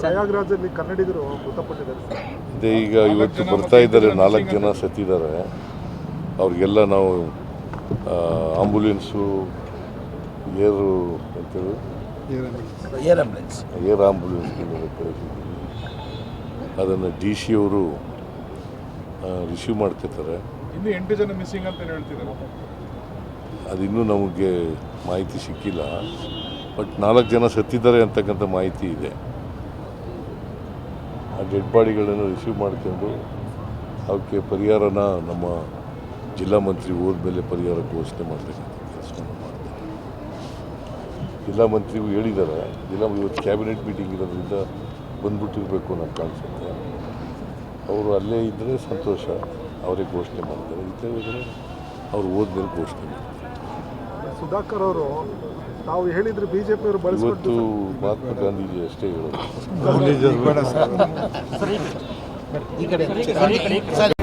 ಪ್ರಯಾಗ್ರಾಜಲ್ಲಿ ಕನ್ನಡಿಗರು ಮೃತಪಟ್ಟಿದ್ದಾರೆ ಇದೆ ಈಗ ಇವತ್ತು ಬರ್ತಾ ಇದ್ದಾರೆ ನಾಲ್ಕು ಜನ ಸತ್ತಿದ್ದಾರೆ. ಅವ್ರಿಗೆಲ್ಲ ನಾವು ಆಂಬುಲೆನ್ಸು ಏರು ಅಂತೇಳಿ ಏರ್ ಆಂಬುಲೆನ್ಸ್. ಏರ್ ಆಂಬುಲೆನ್ಸ್ ಕಳಿಸಿದ್ದೀವಿ ಅದನ್ನು ಡಿ ಸಿ ಅವರು ರಿಸೀವ್ ಮಾಡ್ತಿರ್ತಾರೆ ಇನ್ನು ಎಂಟು ಜನ ಮಿಸ್ಸಿಂಗ್ ಅಂತ ಹೇಳ್ತಿದ್ದಾರೆ. ಅದಿನ್ನೂ ನಮಗೆ ಮಾಹಿತಿ ಸಿಕ್ಕಿಲ್ಲ. ಬಟ್ ನಾಲ್ಕು ಜನ ಸತ್ತಿದ್ದಾರೆ ಅಂತಕ್ಕಂಥ ಮಾಹಿತಿ ಇದೆ. ಆ ಡೆಡ್ ಬಾಡಿಗಳನ್ನು ರಿಸೀವ್ ಮಾಡ್ಕೊಂಡು ಅವಕ್ಕೆ ಪರಿಹಾರನ ನಮ್ಮ ಜಿಲ್ಲಾ ಮಂತ್ರಿ ಹೋದ್ಮೇಲೆ ಪರಿಹಾರ ಘೋಷಣೆ ಮಾಡತಕ್ಕಂಥ ಕೆಲಸವನ್ನು ಮಾಡ್ತಾರೆ. ಜಿಲ್ಲಾ ಮಂತ್ರಿಗೂ ಹೇಳಿದ್ದಾರೆ ಜಿಲ್ಲಾ ಇವತ್ತು ಕ್ಯಾಬಿನೆಟ್ ಮೀಟಿಂಗ್ ಇರೋದ್ರಿಂದ ಬಂದ್ಬಿಟ್ಟಿರಬೇಕು ಅನ್ನೋ ಕಾಣಿಸುತ್ತೆ. ಅವರು ಅಲ್ಲೇ ಇದ್ದರೆ ಸಂತೋಷ, ಅವರೇ ಘೋಷಣೆ ಮಾಡ್ತಾರೆ. ಇದ್ದರೆ ಅವ್ರು ಹೋದ್ಮೇಲೆ ಘೋಷಣೆ ಮಾಡ್ತಾರೆ. ಸುಧಾಕರ್ ಅವರು ತಾವು ಹೇಳಿದ್ರೆ ಬಿಜೆಪಿಯವರು ಇವತ್ತು ಬಳಸ್ಕೊಟ್ಟು ಮಹಾತ್ಮ ಗಾಂಧೀಜಿ ಅಷ್ಟೇ ಹೇಳೋದು ಈ ಕಡೆ